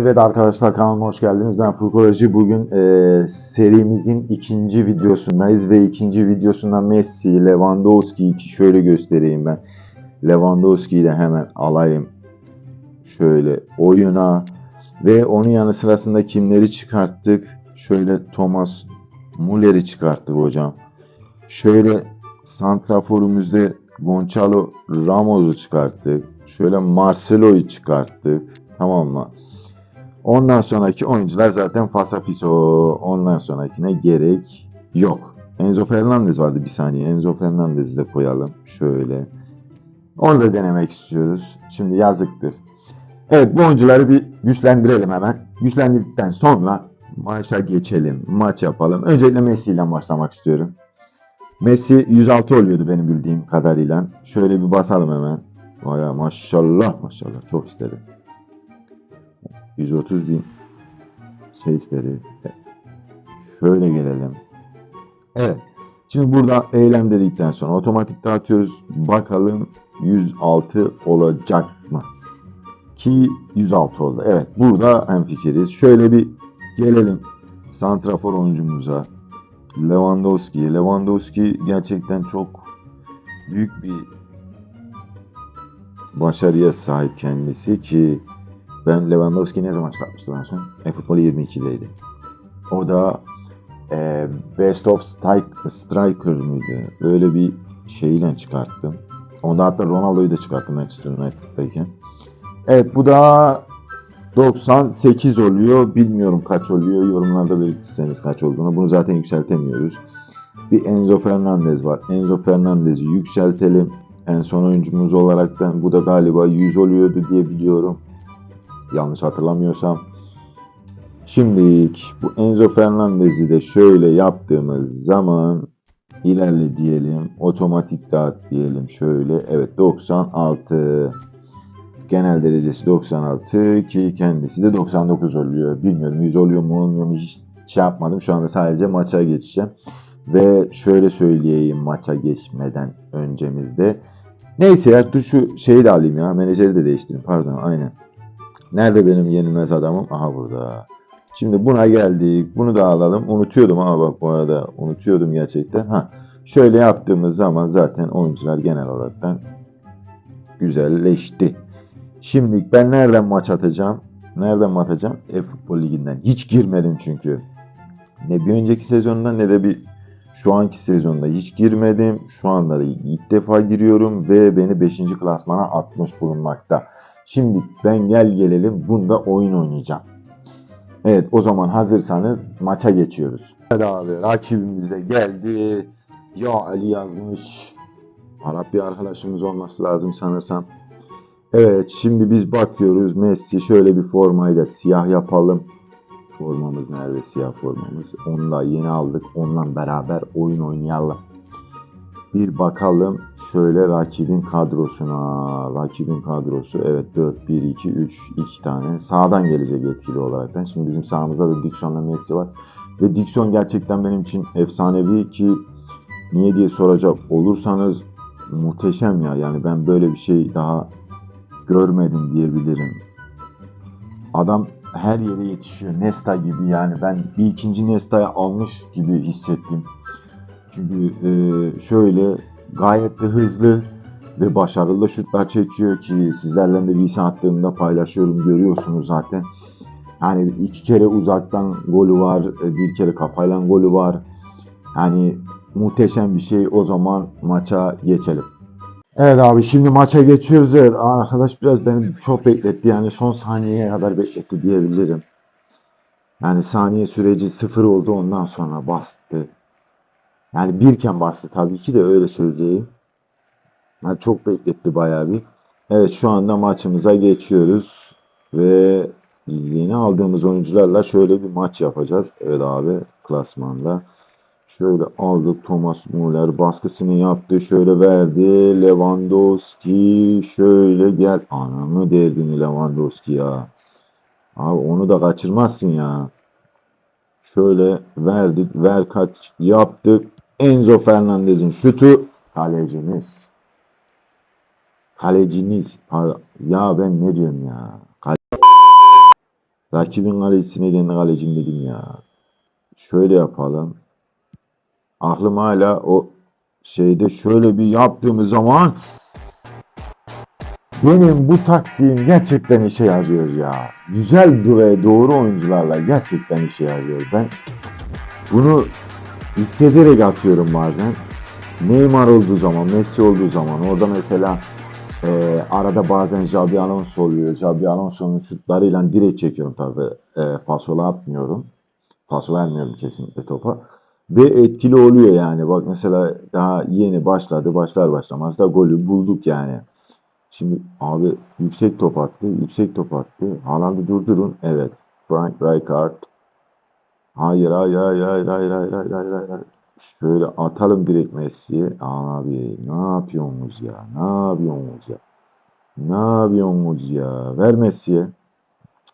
Evet arkadaşlar kanalıma hoş geldiniz. Ben Furkoloji. Bugün e, serimizin ikinci videosundayız ve ikinci videosunda Messi, Lewandowski'yi ki şöyle göstereyim ben. Lewandowski'yi de hemen alayım şöyle oyuna ve onun yanı sırasında kimleri çıkarttık? Şöyle Thomas Müller'i çıkarttık hocam. Şöyle santraforumuzda Gonçalo Ramos'u çıkarttık. Şöyle Marcelo'yu çıkarttık. Tamam mı? Ondan sonraki oyuncular zaten fasafiso. Ondan sonrakine gerek yok. Enzo Fernandez vardı bir saniye. Enzo Fernandez'i de koyalım. Şöyle. Onu da denemek istiyoruz. Şimdi yazıktır. Evet bu oyuncuları bir güçlendirelim hemen. Güçlendirdikten sonra maça geçelim. Maç yapalım. Öncelikle Messi ile başlamak istiyorum. Messi 106 oluyordu benim bildiğim kadarıyla. Şöyle bir basalım hemen. Vay maşallah maşallah çok istedim. 130 bin sesleri. Şöyle gelelim. Evet. Şimdi burada eylem dedikten sonra otomatik dağıtıyoruz. Bakalım 106 olacak mı? Ki 106 oldu. Evet burada hemfikiriz. Şöyle bir gelelim santrafor oyuncumuza. Lewandowski. Lewandowski gerçekten çok büyük bir başarıya sahip kendisi ki ben Lewandowski ne zaman çıkartmıştım en son? E-Futbol 22'deydi. O da e, Best of Strike, Striker mıydı? Öyle bir şeyle çıkarttım. Onda hatta Ronaldo'yu da çıkarttım Manchester United'dayken. Evet bu da 98 oluyor. Bilmiyorum kaç oluyor. Yorumlarda belirtirseniz kaç olduğunu. Bunu zaten yükseltemiyoruz. Bir Enzo Fernandez var. Enzo Fernandez'i yükseltelim. En son oyuncumuz olaraktan bu da galiba 100 oluyordu diye biliyorum. Yanlış hatırlamıyorsam. Şimdi bu Enzo Fernandez'i de şöyle yaptığımız zaman ilerle diyelim. Otomatik dağıt diyelim şöyle. Evet 96. Genel derecesi 96 ki kendisi de 99 oluyor. Bilmiyorum 100 oluyor mu olmuyor mu hiç şey yapmadım. Şu anda sadece maça geçeceğim. Ve şöyle söyleyeyim maça geçmeden öncemizde. Neyse ya dur şu şeyi de alayım ya. Menajeri de değiştireyim. Pardon aynen. Nerede benim yenilmez adamım? Aha burada. Şimdi buna geldik. Bunu da alalım. Unutuyordum ama bak bu arada unutuyordum gerçekten. Ha, şöyle yaptığımız zaman zaten oyuncular genel olaraktan güzelleşti. Şimdi ben nereden maç atacağım? Nereden maç atacağım? E-Futbol Ligi'nden. Hiç girmedim çünkü. Ne bir önceki sezonda ne de bir şu anki sezonda hiç girmedim. Şu anda da ilk defa giriyorum ve beni 5. klasmana atmış bulunmakta. Şimdi ben gel gelelim bunda oyun oynayacağım. Evet o zaman hazırsanız maça geçiyoruz. Evet abi rakibimiz de geldi. Ya Ali yazmış. Arap bir arkadaşımız olması lazım sanırsam. Evet şimdi biz bakıyoruz. Messi şöyle bir formayı da siyah yapalım. Formamız nerede siyah formamız? Onu da yeni aldık. Onunla beraber oyun oynayalım. Bir bakalım şöyle rakibin kadrosuna. Rakibin kadrosu evet 4, 1, 2, 3, 2 tane. Sağdan gelecek etkili olaraktan. Şimdi bizim sağımızda da Dixon'la Messi var. Ve Dixon gerçekten benim için efsanevi ki niye diye soracak olursanız muhteşem ya. Yani ben böyle bir şey daha görmedim diyebilirim. Adam her yere yetişiyor. Nesta gibi yani ben bir ikinci Nesta'ya almış gibi hissettim. Çünkü e, şöyle gayet de hızlı ve başarılı şutlar çekiyor ki sizlerle de bir attığımda paylaşıyorum görüyorsunuz zaten. Yani iki kere uzaktan golü var, bir kere kafayla golü var. Yani muhteşem bir şey. O zaman maça geçelim. Evet abi şimdi maça geçiyoruz. Evet arkadaş biraz beni çok bekletti. Yani son saniyeye kadar bekletti diyebilirim. Yani saniye süreci sıfır oldu ondan sonra bastı. Yani birken bastı tabii ki de öyle söyleyeyim. Yani çok bekletti bayağı bir. Evet şu anda maçımıza geçiyoruz. Ve yeni aldığımız oyuncularla şöyle bir maç yapacağız. Evet abi klasmanda. Şöyle aldık Thomas Müller baskısını yaptı. Şöyle verdi. Lewandowski şöyle gel. Anamı derdini Lewandowski ya. Abi onu da kaçırmazsın ya. Şöyle verdik. Ver kaç yaptık. Enzo Fernandez'in şutu. Kalecimiz. Kaleciniz. Ya ben ne diyorum ya. Kale- Rakibin kalesine kendi kalecim dedim ya. Şöyle yapalım. Aklım hala o şeyde şöyle bir yaptığımız zaman benim bu taktiğim gerçekten işe yarıyor ya. Güzel ve doğru oyuncularla gerçekten işe yarıyor. Ben bunu hissederek atıyorum bazen. Neymar olduğu zaman, Messi olduğu zaman orada mesela e, arada bazen Xabi Alonso oluyor. Xabi Alonso'nun şutlarıyla direkt çekiyorum tabii. E, fasola atmıyorum. Faso vermiyorum kesinlikle topa. Ve etkili oluyor yani. Bak mesela daha yeni başladı. Başlar başlamaz da golü bulduk yani. Şimdi abi yüksek top attı. Yüksek top attı. Haaland'ı durdurun. Evet. Frank Rijkaard. Hayır hayır hayır hayır hayır hayır hayır hayır hayır. Şöyle atalım direkt Messi'ye. Abi ne yapıyorsunuz ya? Ne yapıyorsunuz ya? Ne yapıyorsunuz ya? Ver Messi'ye.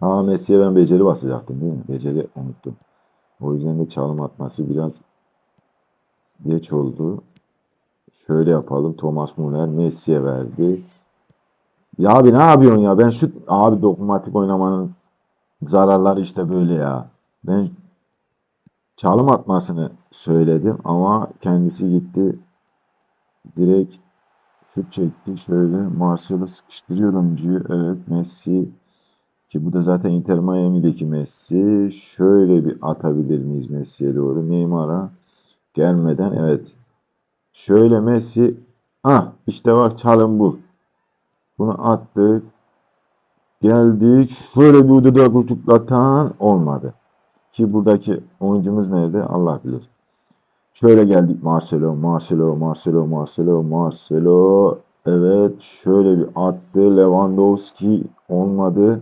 Aa Messi'ye ben beceri basacaktım değil mi? Beceri unuttum. O yüzden de çalım atması biraz geç oldu. Şöyle yapalım. Thomas Muller Messi'ye verdi. Ya abi ne yapıyorsun ya? Ben şu abi dokunmatik oynamanın zararları işte böyle ya. Ben çalım atmasını söyledim ama kendisi gitti. Direkt şut çekti. Şöyle Marcelo sıkıştırıyor oyuncuyu. Evet Messi ki bu da zaten Inter Miami'deki Messi. Şöyle bir atabilir miyiz Messi'ye doğru? Neymar'a gelmeden evet. Şöyle Messi ha işte bak çalım bu. Bunu attık. Geldik. Şöyle bir ududa kutuklatan olmadı. Ki buradaki oyuncumuz neydi? Allah bilir. Şöyle geldik Marcelo, Marcelo, Marcelo, Marcelo, Marcelo. Evet şöyle bir attı. Lewandowski olmadı.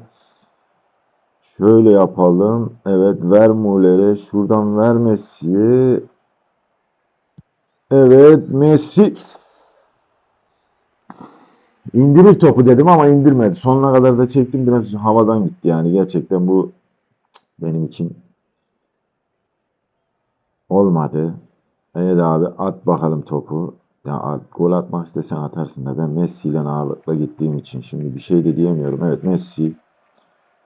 Şöyle yapalım. Evet ver Muller'e. Şuradan ver Messi'ye. Evet Messi. İndirir topu dedim ama indirmedi. Sonuna kadar da çektim. Biraz havadan gitti yani. Gerçekten bu benim için olmadı. Evet abi at bakalım topu. Ya at, gol atmak istesen atarsın da ben Messi ile ağırlıkla gittiğim için şimdi bir şey de diyemiyorum. Evet Messi.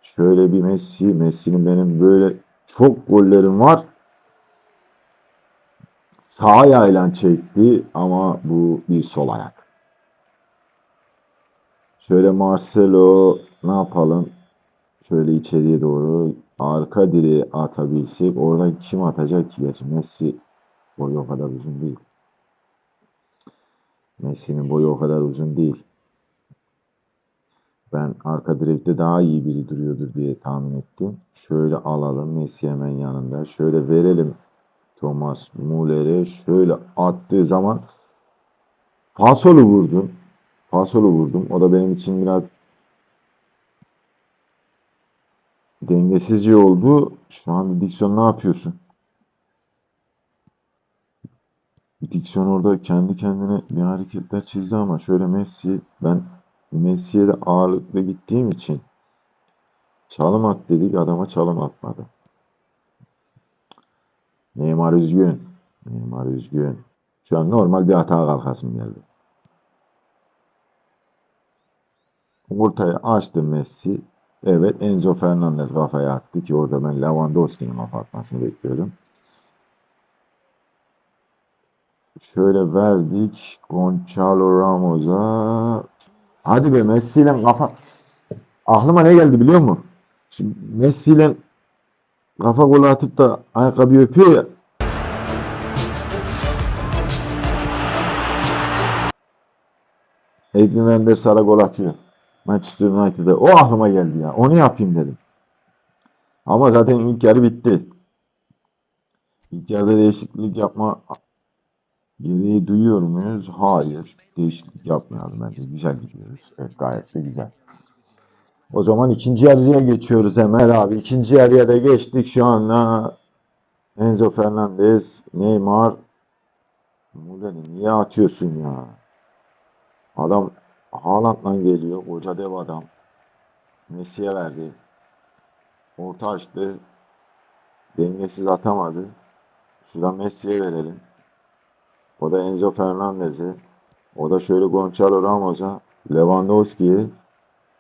Şöyle bir Messi. Messi'nin benim böyle çok gollerim var. Sağ ayağıyla çekti ama bu bir sol ayak. Şöyle Marcelo ne yapalım? Şöyle içeriye doğru arka direğe atabilsek. Orada kim atacak ki? Gerçi Messi boyu o kadar uzun değil. Messi'nin boyu o kadar uzun değil. Ben arka direkte daha iyi biri duruyordur diye tahmin ettim. Şöyle alalım. Messi hemen yanında. Şöyle verelim Thomas Muller'e. Şöyle attığı zaman Fasolu vurdum. Fasolu vurdum. O da benim için biraz dengesizce oldu. Şu an Dixon ne yapıyorsun? Dixon orada kendi kendine bir hareketler çizdi ama şöyle Messi ben Messi'ye de ağırlıklı gittiğim için çalım at dedik adama çalım atmadı. Neymar üzgün. Neymar üzgün. Şu an normal bir hata kalkasım geldi. Ortaya açtı Messi. Evet Enzo Fernandez kafaya attı ki orada ben Lewandowski'nin kafa atmasını bekliyordum. Şöyle verdik Gonçalo Ramos'a. Hadi be Messi ile kafa. Aklıma ne geldi biliyor musun? Şimdi Messi ile kafa golü atıp da ayakkabıyı öpüyor ya. Edwin Van der Sar'a gol atıyor. Manchester United'da. O aklıma geldi ya. Onu yapayım dedim. Ama zaten ilk yarı bitti. İlk yarıda değişiklik yapma gereği duyuyor muyuz? Hayır. Değişiklik yapmayalım bence. Güzel gidiyoruz. Evet gayet de güzel. O zaman ikinci yarıya geçiyoruz hemen abi. İkinci yarıya da geçtik şu anda. Enzo Fernandez, Neymar. Muller'i niye atıyorsun ya? Adam Haaland'la geliyor. Koca dev adam. Messi'ye verdi. Orta açtı. Dengesiz atamadı. Şuradan Messi'ye verelim. O da Enzo Fernandez'e. O da şöyle Gonçalo Ramos'a. Lewandowski'ye.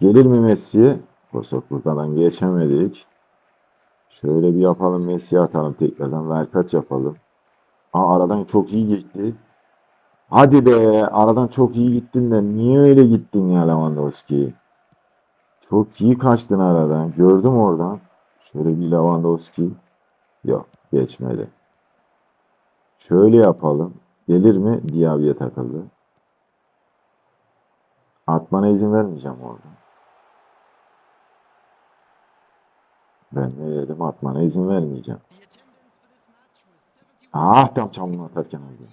Gelir mi Messi'ye? Kosokurta'dan geçemedik. Şöyle bir yapalım. Messi'ye atalım tekrardan. Verkaç yapalım. Aa, aradan çok iyi gitti. Hadi be. Aradan çok iyi gittin de niye öyle gittin ya Lewandowski? Çok iyi kaçtın aradan. Gördüm oradan. Şöyle bir Lewandowski. Yok. Geçmedi. Şöyle yapalım. Gelir mi? Diaby'e takıldı. Atmana izin vermeyeceğim orada. Ben ne dedim? Atmana izin vermeyeceğim. Ah tam çamını atarken oldu.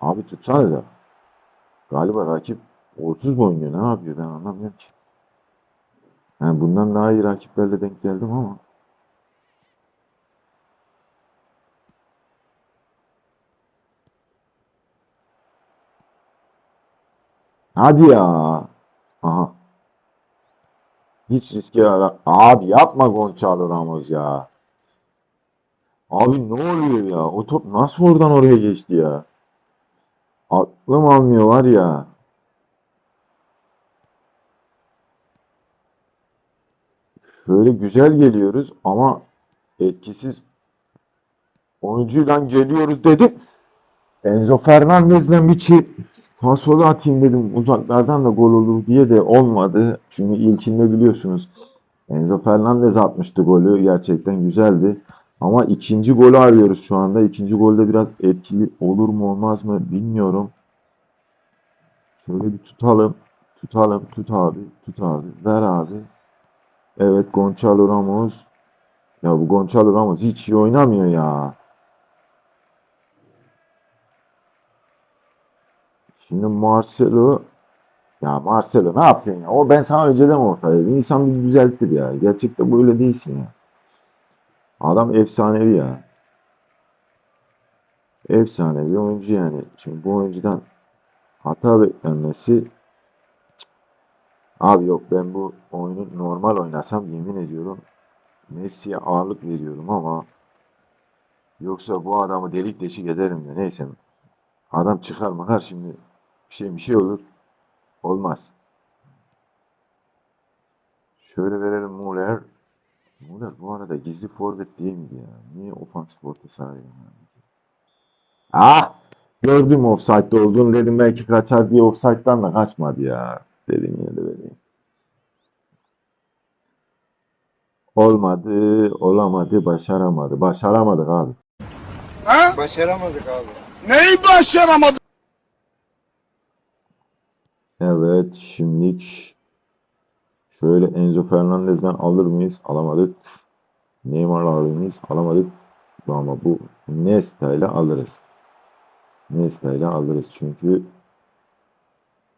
Abi tutsanıza. Galiba rakip golsüz mü oynuyor? Ne yapıyor? Ben anlamıyorum ki. Yani bundan daha iyi rakiplerle denk geldim ama. Hadi ya. Aha. Hiç riske ara. Abi yapma Gonçalo Ramos ya. Abi ne oluyor ya? O top nasıl oradan oraya geçti ya? Aklım almıyor var ya. Şöyle güzel geliyoruz ama etkisiz oyuncuyla geliyoruz dedim. Enzo Fernandez'le bir çi fasolu atayım dedim. Uzaklardan da gol olur diye de olmadı. Çünkü ilkinde biliyorsunuz Enzo Fernandez atmıştı golü. Gerçekten güzeldi. Ama ikinci golü arıyoruz şu anda. İkinci golde biraz etkili olur mu olmaz mı bilmiyorum. Şöyle bir tutalım. Tutalım. Tut abi. Tut abi. Ver abi. Evet Gonçalo Ramos. Ya bu Gonçalo Ramos hiç iyi oynamıyor ya. Şimdi Marcelo ya Marcelo ne yapıyorsun ya? O ben sana önceden orta dedim. İnsan bir düzeltir ya. Gerçekten böyle değilsin ya. Adam efsanevi ya. Efsanevi oyuncu yani. Şimdi bu oyuncudan hata beklenmesi Abi yok ben bu oyunu normal oynasam yemin ediyorum Messi'ye ağırlık veriyorum ama yoksa bu adamı delik deşik ederim de neyse adam çıkar makar şimdi bir şey bir şey olur olmaz. Şöyle verelim Muller. Muller bu arada gizli forvet değil miydi ya? Niye ofansif orta sahaya yani? Ah! Gördüm offside'de olduğunu dedim belki kaçar diye offside'dan da kaçmadı ya. Dedim yine de vereyim. Olmadı, olamadı, başaramadı. Başaramadık abi. Ha? Başaramadık abi. Neyi başaramadın? Evet, şimdilik şöyle Enzo Fernandez'den alır mıyız? Alamadık. Neymar'la alır mıyız? Alamadık. Ama bu Nesta ile alırız. Nesta ile alırız çünkü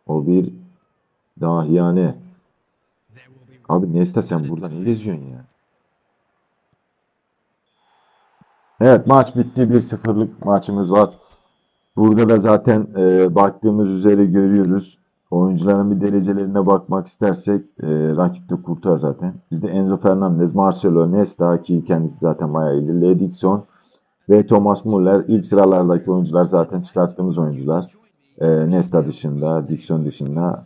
o bir dahiyane. Abi Nesta sen burada ne geziyorsun ya? Evet maç bitti. 1-0'lık maçımız var. Burada da zaten e, baktığımız üzere görüyoruz. Oyuncuların bir derecelerine bakmak istersek e, rakipte Kurtuğa zaten. Bizde Enzo Fernandez, Marcelo, Nesta ki kendisi zaten bayağı iyi. Lee Dixon ve Thomas Muller. ilk sıralardaki oyuncular zaten çıkarttığımız oyuncular. E, Nesta dışında, Dixon dışında.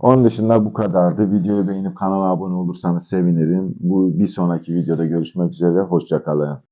Onun dışında bu kadardı. Videoyu beğenip kanala abone olursanız sevinirim. Bu bir sonraki videoda görüşmek üzere. Hoşçakalın.